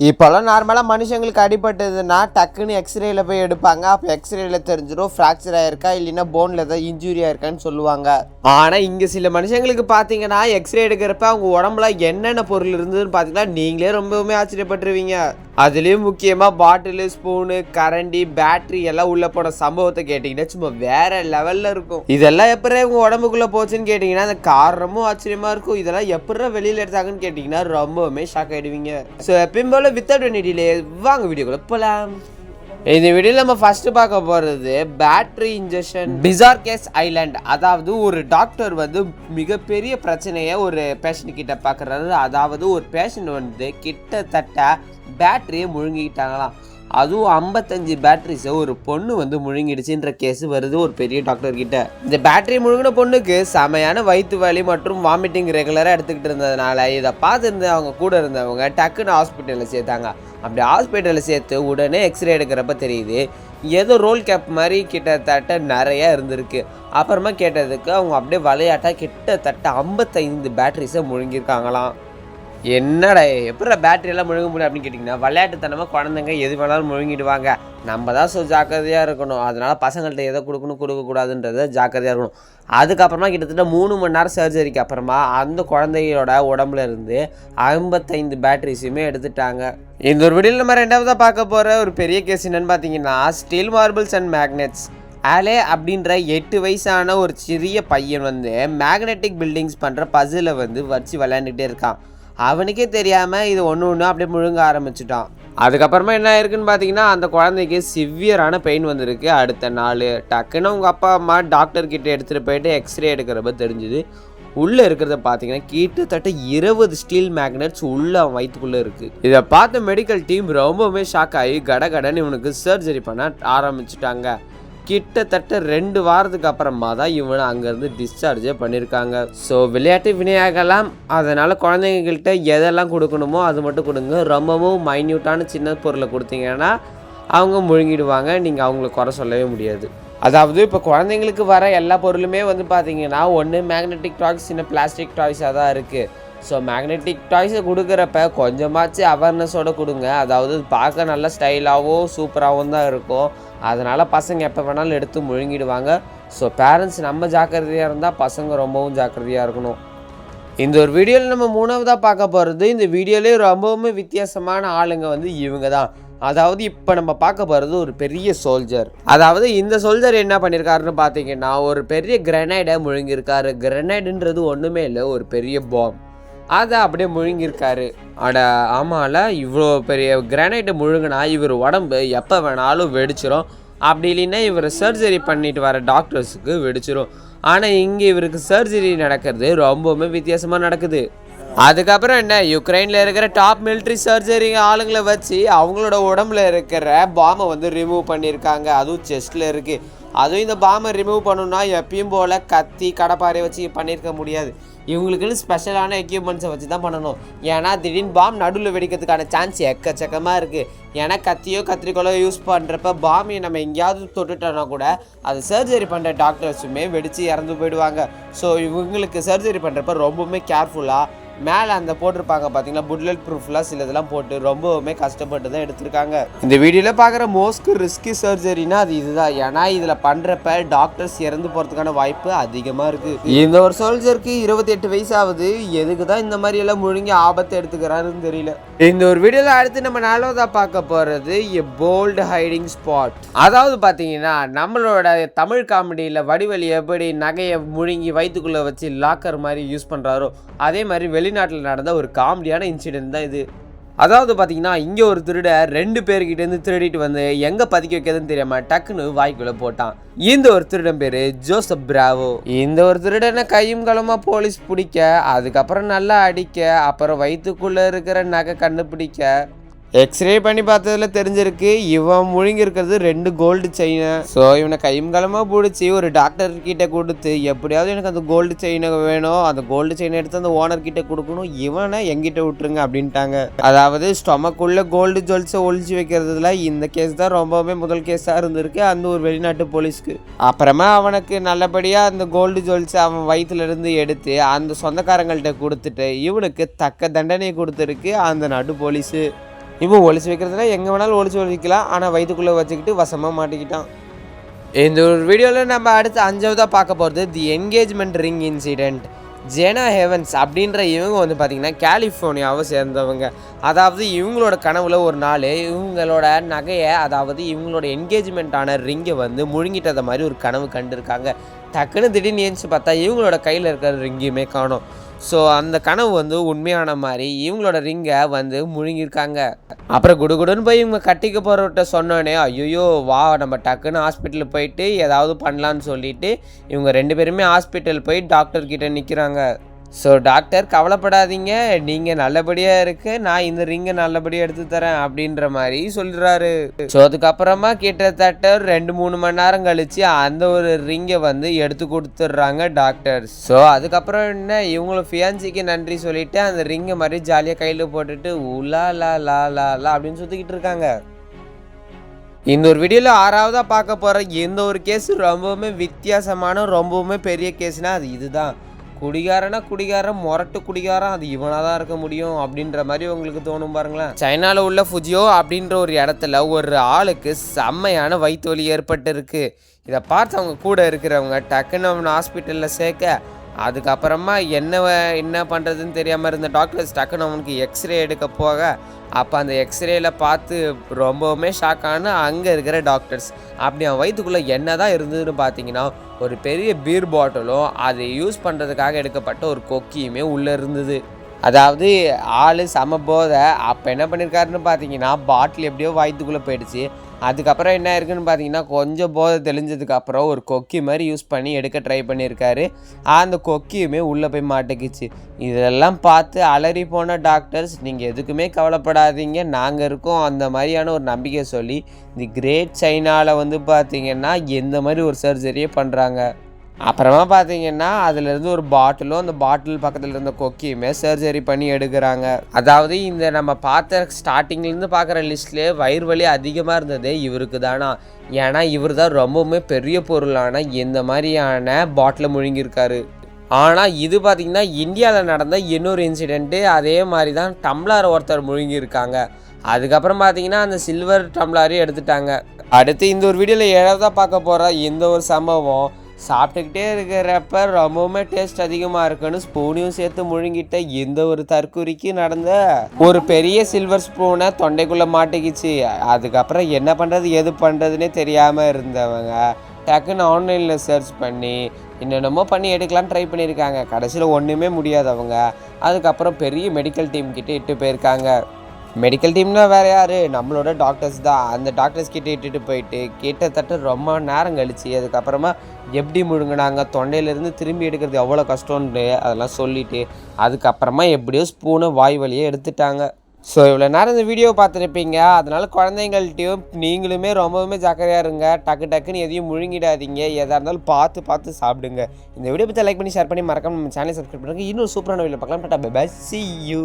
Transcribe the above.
இப்போல்லாம் நார்மலாக மனுஷங்களுக்கு அடிபட்டதுன்னா டக்குன்னு எக்ஸ்ரேயில் போய் எடுப்பாங்க. அப்போ எக்ஸ்ரேயில் தெரிஞ்சிடும் ஃப்ராக்சர் ஆயிருக்கா இல்லைன்னா போனில் ஏதாவது இன்ஜுரி ஆயிருக்கான்னு சொல்லுவாங்க. ஆனால் இங்கே சில மனுஷங்களுக்கு பார்த்தீங்கன்னா எக்ஸ்ரே எடுக்கிறப்ப அவங்க உடம்புல என்னென்ன பொருள் இருந்ததுன்னு பார்த்தீங்கன்னா நீங்களே ரொம்பவுமே ஆச்சரியப்பட்டுருவீங்க. அதுலேயும் முக்கியமாக பாட்டிலு ஸ்பூனு கரண்டி பேட்டரி எல்லாம் உள்ளே போன சம்பவத்தை கேட்டிங்கன்னா சும்மா வேற லெவலில் இருக்கும். இதெல்லாம் எப்படி இவங்க உடம்புக்குள்ளே போச்சுன்னு கேட்டிங்கன்னா அந்த காரணமும் ஆச்சரியமாக இருக்கும். இதெல்லாம் எப்படி வெளியில் எடுத்தாங்கன்னு கேட்டிங்கன்னா ரொம்பவுமே ஷாக் ஆகிடுவீங்க ஸோ எப்பயும் போல் வித்தவுட் டிலே வாங்க வீடியோக்குள்ள போகலாம் இந்த வீடியோவில் நம்ம ஃபர்ஸ்ட் பார்க்க போகிறது battery injection bizarre case island அதாவது ஒரு டாக்டர் வந்து மிகப்பெரிய பிரச்சனையை ஒரு பேஷண்ட் கிட்ட பார்க்குறாரு அதாவது ஒரு பேஷண்ட் வந்து கிட்டத்தட்ட பேட்டரியை முழுங்கிக்கிட்டாங்களாம். அதுவும் ஐம்பத்தஞ்சு பேட்டரிஸை ஒரு பொண்ணு வந்து முழுங்கிடுச்சுன்ற கேஸ் வருது ஒரு பெரிய டாக்டர் கிட்ட. இந்த பேட்டரி முழுங்கின பொண்ணுக்கு செமையான வயிற்று வலி மற்றும் வாமிட்டிங் ரெகுலராக எடுத்துக்கிட்டு இருந்ததுனால இதை பார்த்துருந்து அவங்க கூட இருந்தவங்க டக்குன்னு ஹாஸ்பிட்டலில் சேர்த்தாங்க. அப்படி ஹாஸ்பிட்டலில் சேர்த்து உடனே எக்ஸ்ரே எடுக்கிறப்ப தெரியுது ஏதோ ரோல் கேப் மாதிரி கிட்டத்தட்ட நிறையா இருந்திருக்கு. அப்புறமா கேட்டதுக்கு அவங்க அப்படியே விளையாட்டாக கிட்டத்தட்ட ஐம்பத்தைந்து பேட்டரிஸை முழுங்கியிருக்காங்களாம். என்னடா எப்படி பேட்டரி எல்லாம் முழுங்க முடியும் அப்படின்னு கேட்டிங்கன்னா விளையாட்டுத்தனமாக குழந்தைங்க எது வேணாலும் முழுங்கிடுவாங்க. நம்ம தான் ஸோ ஜாக்கிரதையாக இருக்கணும். அதனால் பசங்கள்கிட்ட எதை கொடுக்கணும் கொடுக்கக்கூடாதுன்றத ஜாக்கிரதையாக இருக்கணும். அதுக்கப்புறமா கிட்டத்தட்ட மூணு மணி நேரம் சர்ஜரிக்கு அப்புறமா அந்த குழந்தையோட உடம்புல இருந்து ஐம்பத்தைந்து பேட்டரிஸுமே எடுத்துட்டாங்க. இந்த ஒரு வீடியோவில் நம்ம ரெண்டாவதாக பார்க்க போகிற ஒரு பெரிய கேஸ் என்னென்னு பார்த்தீங்கன்னா ஸ்டீல் மார்பிள்ஸ் அண்ட் மேக்னெட்ஸ் ஆலே அப்படின்ற எட்டு வயசான ஒரு சிறிய பையன் வந்து மேக்னெட்டிக் பில்டிங்ஸ் பண்ணுற பசிலை வந்து வச்சு விளையாண்டுகிட்டே இருக்கான். அவனுக்கே தெரியாமல் இது ஒன்று ஒன்று அப்படியே முழுங்க ஆரம்பிச்சிட்டான். அதுக்கப்புறமா என்ன ஆயிருக்குன்னு பார்த்தீங்கன்னா அந்த குழந்தைக்கு சிவியரான பெயின் வந்திருக்கு. அடுத்த நாள் டக்குன்னு அவங்க அப்பா அம்மா டாக்டர் கிட்ட எடுத்துகிட்டு போயிட்டு எக்ஸ்ரே எடுக்கிறப்ப தெரிஞ்சுது உள்ளே இருக்கிறத பார்த்தீங்கன்னா கிட்டத்தட்ட இருபது ஸ்டீல் மேக்னெட்ஸ் உள்ள அவன் வயிற்றுக்குள்ளே இருக்குது இதை பார்த்த மெடிக்கல் டீம் ரொம்பவுமே ஷாக் ஆகி கடகடன்னு இவனுக்கு சர்ஜரி பண்ண ஆரம்பிச்சிட்டாங்க. கிட்டத்தட்ட ரெண்டு வாரத்துக்கு அப்புறமா தான் இவனை அங்கேருந்து டிஸ்சார்ஜே பண்ணியிருக்காங்க. ஸோ விளையாட்டு வினையாகலாம். அதனால் குழந்தைங்கள்கிட்ட எதெல்லாம் கொடுக்கணுமோ அது மட்டும் கொடுங்க. ரொம்பவும் மைன்யூட்டான சின்ன பொருளை கொடுத்தீங்கன்னா அவங்க முழுங்கிடுவாங்க. நீங்கள் அவங்கள குறை சொல்லவே முடியாது. அதாவது இப்போ குழந்தைங்களுக்கு வர எல்லா பொருளுமே வந்து பார்த்தீங்கன்னா ஒன்று மேக்னெட்டிக் டாய்ஸ் சின்ன பிளாஸ்டிக் டாய்ஸாக தான் இருக்குது ஸோ மேக்னெட்டிக் டாய்ஸை கொடுக்குறப்ப கொஞ்சமாச்சு அவேர்னஸோடு கொடுங்க. அதாவது பார்க்க நல்ல ஸ்டைலாகவும் சூப்பராகவும் தான் இருக்கும். அதனால் பசங்க எப்போ வேணாலும் எடுத்து முழுங்கிடுவாங்க. ஸோ பேரண்ட்ஸ் நம்ம ஜாக்கிரதையாக இருந்தால் பசங்க ரொம்பவும் ஜாக்கிரதையாக இருக்கணும். இந்த ஒரு வீடியோவில் நம்ம மூணாவதாக பார்க்க போகிறது இந்த வீடியோலேயே ரொம்பவுமே வித்தியாசமான ஆளுங்க வந்து இவங்க தான். அதாவது இப்போ நம்ம பார்க்க போகிறது ஒரு பெரிய சோல்ஜர் அதாவது இந்த சோல்ஜர் என்ன பண்ணியிருக்காருன்னு பார்த்தீங்கன்னா ஒரு பெரிய கிரனைடை முழுங்கியிருக்காரு. கிரனைடுன்றது ஒன்றுமே இல்லை ஒரு பெரிய பாம் அதை அப்படியே முழுங்கியிருக்காரு. அட ஆமால இவ்வளோ பெரிய கிரானைட்டை முழுங்கினா இவர் உடம்பு எப்போ வேணாலும் வெடிச்சிரும். அப்படி இல்லைன்னா இவர் சர்ஜரி பண்ணிட்டு வர டாக்டர்ஸுக்கு வெடிச்சிரும். ஆனால் இங்கே இவருக்கு சர்ஜரி நடக்கிறது ரொம்பவுமே வித்தியாசமாக நடக்குது. அதுக்கப்புறம் என்ன யுக்ரைனில் இருக்கிற டாப் மிலிட்ரி சர்ஜரி ஆளுங்களை வச்சு அவங்களோட உடம்புல இருக்கிற பாமை வந்து ரிமூவ் பண்ணியிருக்காங்க. அதுவும் செஸ்ட்டில் இருக்குது அதுவும் இந்த பாமை ரிமூவ் பண்ணணும்னா எப்பயும் போல் கத்தி கடப்பாறை வச்சு பண்ணியிருக்க முடியாது. இவங்களுக்குன்னு ஸ்பெஷலான எக்யூப்மெண்ட்ஸை வச்சு தான் பண்ணணும். ஏன்னா திடீர்னு பாம் நடுவில் வெடிக்கிறதுக்கான சான்ஸ் எக்கச்சக்கமாக இருக்குது ஏன்னா கத்தியோ கத்திரிக்கோலோ யூஸ் பண்ணுறப்ப பாமையை நம்ம எங்கேயாவது தொட்டுட்டோன்னா கூட அது சர்ஜரி பண்ணுற டாக்டர்ஸுமே வெடித்து இறந்து போயிடுவாங்க. ஸோ இவங்களுக்கு சர்ஜரி பண்ணுறப்ப ரொம்பவுமே கேர்ஃபுல்லாக மேலே அந்த போட்டிருப்பாங்க பார்த்தீங்களா புட்லெட் ப்ரூஃப்லாம் சில இதெல்லாம் போட்டு ரொம்பவுமே கஷ்டப்பட்டு தான் எடுத்திருக்காங்க. இந்த வீடியோவில் பார்க்குற மோஸ்ட் ரிஸ்கி சர்ஜரினா அது இதுதான். ஏன்னா இதில் பண்ணுறப்ப டாக்டர்ஸ் இறந்து போகிறதுக்கான வாய்ப்பு அதிகமாக இருக்குது இந்த ஒரு சோல்ஜருக்கு இருபத்தி எட்டு வயசு ஆகுது எதுக்கு தான் இந்த மாதிரி எல்லாம் முழுங்கி ஆபத்தை எடுத்துக்கிறாருன்னு தெரியல. இந்த ஒரு வீடியோவில் அடுத்து நம்ம நாலாவதாக பார்க்க போகிறது எ போல்டு ஹைடிங் ஸ்பாட் அதாவது பார்த்தீங்கன்னா நம்மளோட தமிழ் காமெடியில் வடிவலி எப்படி நகையை முழுங்கி வயிற்றுக்குள்ளே வச்சு லாக்கர் மாதிரி யூஸ் பண்ணுறாரோ அதே மாதிரி வெளிநாட்டில் நடந்த ஒரு காமெடியான இன்சிடென்ட் தான் இது. அதாவது பார்த்தீங்கன்னா இங்கே ஒரு திருடர் ரெண்டு பேர்கிட்டேருந்து திருடிட்டு வந்து எங்கே பதுக்கி வைக்கிறதுன்னு தெரியாமல் டக்குன்னு வாய்க்குள்ளே போட்டான். இந்த ஒரு திருடன் பேர் ஜோசப் பிராவோ. இந்த ஒரு திருடனை கையும் களமாக போலீஸ் பிடிக்க அதுக்கப்புறம் நல்லா அடிக்க அப்புறம் வயிற்றுக்குள்ளே இருக்கிற நகை கண்டுபிடிக்க எக்ஸ்ரே பண்ணி பார்த்ததுல தெரிஞ்சிருக்கு இவன் முழுங்கிருக்கிறது ரெண்டு கோல்டு செயினை ஸோ இவனை கையும் பிடிச்சி ஒரு டாக்டர் கிட்ட கொடுத்து எப்படியாவது எனக்கு அந்த கோல்டு செயினை வேணும் அந்த கோல்டு செயினை எடுத்து அந்த ஓனர் கிட்ட கொடுக்கணும் இவனை எங்கிட்ட விட்டுருங்க அப்படின்ட்டாங்க. அதாவது ஸ்டொமக்குள்ள கோல்டு ஜுவல்ஸை ஒழிச்சு வைக்கிறதுல இந்த கேஸ் தான் ரொம்பவுமே முதல் கேஸாக இருந்திருக்கு அந்த ஒரு வெளிநாட்டு போலீஸ்க்கு. அப்புறமா அவனுக்கு நல்லபடியாக அந்த கோல்டு ஜுவல்ஸை அவன் வயிற்றுலேருந்து எடுத்து அந்த சொந்தக்காரங்கள்ட்ட கொடுத்துட்டு இவனுக்கு தக்க தண்டனை கொடுத்துருக்கு அந்த நாட்டு போலீஸு. இப்போ ஒழிச்சு வைக்கிறதுனா எங்கே வேணாலும் ஒழிச்சு வைக்கலாம். ஆனால் வயிற்றுக்குள்ளே வச்சுக்கிட்டு வசமாக மாட்டிக்கிட்டான். இந்த ஒரு வீடியோவில் நம்ம அடுத்து அஞ்சாவதாக பார்க்க போகிறது the engagement ring incident Jenna heavens அப்படின்ற இவங்க வந்து பார்த்திங்கன்னா கலிஃபோர்னியாவை சேர்ந்தவங்க. அதாவது இவங்களோட கனவுல ஒரு நாள் இவங்களோட நகையை அதாவது இவங்களோட என்கேஜ்மெண்ட்டான ரிங்கை வந்து முழுங்கிட்டத மாதிரி ஒரு கனவு கண்டிருக்காங்க. டக்குன்னு திடீர்னு ஏஞ்சி பார்த்தா இவங்களோட கையில் இருக்கிற ரிங்கையுமே காணும். ஸோ அந்த கனவு வந்து உண்மையான மாதிரி இவங்களோட ரிங்கை வந்து முழுங்கியிருக்காங்க. அப்புறம் குடுகுடுன்னு போய் இவங்க கட்டிக்க போகிறவர்கிட்ட சொன்னோடனே ஐயோ வா நம்ம டக்குன்னு ஹாஸ்பிட்டல் போயிட்டு ஏதாவது பண்ணலான்னு சொல்லிட்டு இவங்க ரெண்டு பேருமே ஹாஸ்பிட்டல் போய் டாக்டர்கிட்ட நிற்கிறாங்க ஸோ டாக்டர் கவலைப்படாதீங்க. நீங்கள் நல்லபடியாக இருக்கு. நான் இந்த ரிங்கை நல்லபடியாக எடுத்து தரேன் அப்படின்ற மாதிரி சொல்கிறாரு ஸோ அதுக்கப்புறமா கிட்டத்தட்ட ரெண்டு மூணு மணி நேரம் கழித்து அந்த ஒரு ரிங்கை வந்து எடுத்து கொடுத்துட்றாங்க டாக்டர் ஸோ அதுக்கப்புறம் என்ன? இவங்களும் ஃபியான்சிக்கு நன்றி சொல்லிட்டு அந்த ரிங்கை மாதிரி ஜாலியாக கையில் போட்டுட்டு உலா லா லா லா லா அப்படின்னு சுற்றிக்கிட்டு இருக்காங்க. இந்த ஒரு வீடியோவில் ஆறாவதாக பார்க்க போகிற எந்த ஒரு கேஸ் ரொம்பவுமே வித்தியாசமான ரொம்பவுமே பெரிய கேஸ்னால் அது இதுதான். குடிகாரனா குடிகாரன் முரட்டு குடிகாரன் அது இவனாக தான் இருக்க முடியும் அப்படின்ற மாதிரி உங்களுக்கு தோணும் பாருங்களேன். சைனாவில் உள்ள ஃபுஜியோ அப்படின்ற ஒரு இடத்துல ஒரு ஆளுக்கு செம்மையான வயிற்று வலி ஏற்பட்டு இருக்கு இதை பார்த்து அவங்க கூட இருக்கிறவங்க டக்குன்னு அவனை ஹாஸ்பிட்டலில் சேர்க்க அதுக்கப்புறமா என்ன என்ன பண்ணுறதுன்னு தெரியாமல் இருந்த டாக்டர்ஸ் டக்குன்னு அவனுக்கு எக்ஸ்ரே எடுக்க போக அப்போ அந்த எக்ஸ்ரேயில் பார்த்து ரொம்பவுமே ஷாக் ஆன அங்கே இருக்கிற டாக்டர்ஸ் அப்படி அவன் வயிற்றுக்குள்ளே என்ன தான் இருந்ததுன்னு பார்த்தீங்கன்னா ஒரு பெரிய பீர் பாட்டிலும் அதை யூஸ் பண்ணுறதுக்காக எடுக்கப்பட்ட ஒரு கொக்கியுமே உள்ளே இருந்தது. அதாவது ஆள் சம போதை அப்போ என்ன பண்ணியிருக்காருன்னு பார்த்தீங்கன்னா பாட்டில் எப்படியோ வயிற்றுக்குள்ளே போயிடுச்சு. அதுக்கப்புறம் என்ன இருக்குன்னு பார்த்தீங்கன்னா கொஞ்சம் போதை தெளிஞ்சதுக்கப்புறம் ஒரு கொக்கி மாதிரி யூஸ் பண்ணி எடுக்க ட்ரை பண்ணியிருக்காரு அந்த கொக்கியுமே உள்ளே போய் மாட்டிக்கிச்சு. இதெல்லாம் பார்த்து அலறி போன டாக்டர்ஸ் நீங்கள் எதுக்குமே கவலைப்படாதீங்க. நாங்கள் இருக்கோம். அந்த மாதிரியான ஒரு நம்பிக்கை சொல்லி தி கிரேட் சைனாவில் வந்து பார்த்திங்கன்னா எந்த மாதிரி ஒரு சர்ஜரியே பண்ணுறாங்க அப்புறமா பார்த்தீங்கன்னா அதுலேருந்து ஒரு பாட்டிலும் அந்த பாட்டில் பக்கத்தில் இருந்த கொக்கியுமே சர்ஜரி பண்ணி எடுக்கிறாங்க. அதாவது இந்த நம்ம பார்த்த ஸ்டார்டிங்லேருந்து பார்க்குற லிஸ்ட்லேயே வயிறு வலி அதிகமாக இருந்ததே இவருக்கு தானா? ஏன்னா இவர் தான் ரொம்பவுமே பெரிய பொருளான இந்த மாதிரியான பாட்டில் முழுங்கியிருக்காரு. ஆனால் இது பார்த்திங்கன்னா இந்தியாவில் நடந்த இன்னொரு இன்சிடெண்ட்டு அதே மாதிரி தான் டம்ளார் ஒருத்தர் முழுங்கியிருக்காங்க. அதுக்கப்புறம் பார்த்தீங்கன்னா அந்த சில்வர் டம்ளாரையும் எடுத்துட்டாங்க. அடுத்து இந்த ஒரு வீடியோவில் ஏழாவதாக பார்க்க போகிற இந்த ஒரு சம்பவம் சாப்பிட்டுக்கிட்டே இருக்கிறப்ப ரொம்பவுமே டேஸ்ட் அதிகமாக இருக்குன்னு ஸ்பூனையும் சேர்த்து முழுங்கிட்ட எந்த ஒரு தற்குறிக்கு நடந்த ஒரு பெரிய சில்வர் ஸ்பூனை தொண்டைக்குள்ளே மாட்டிக்கிச்சு. அதுக்கப்புறம் என்ன பண்ணுறது எது பண்ணுறதுனே தெரியாமல் இருந்தவங்க டக்குன்னு ஆன்லைனில் சர்ச் பண்ணி என்னென்னமோ பண்ணி எடுக்கலாம்னு ட்ரை பண்ணியிருக்காங்க. கடைசியில் ஒன்றுமே முடியாதவங்க. அதுக்கப்புறம் பெரிய மெடிக்கல் டீம் கிட்டே இட்டு போயிருக்காங்க. மெடிக்கல் டீம்னா வேறு யார்? நம்மளோட டாக்டர்ஸ் தான். அந்த டாக்டர்ஸ் கிட்ட இட்டுட்டு போயிட்டு கிட்டத்தட்ட ரொம்ப நேரம் கழிச்சு அதுக்கப்புறமா எப்படி முழுங்கினாங்க தொண்டையிலேருந்து திரும்பி எடுக்கிறது எவ்வளோ கஷ்டம்னு அதெல்லாம் சொல்லிட்டு அதுக்கப்புறமா எப்படியோ ஸ்பூனை வாய் வழியே எடுத்துட்டாங்க. ஸோ இவ்வளோ நேரம் இந்த வீடியோ பார்த்துருப்பீங்க. அதனால் குழந்தைங்கள்ட்டையும் நீங்களுமே ரொம்பவுமே ஜாக்கிரதையாக இருங்க. டக்கு டக்குன்னு எதையும் முழுங்கிடாதீங்க. எதாக இருந்தாலும் பார்த்து பார்த்து சாப்பிடுங்க. இந்த வீடியோ பற்றி லைக் பண்ணி ஷேர் பண்ணி மறக்காம நம்ம சேனல் சப்ஸ்கிரைப் பண்ணுங்கள் இன்னும் சூப்பரான வீடியோ பார்க்கலாம். Tata bye C you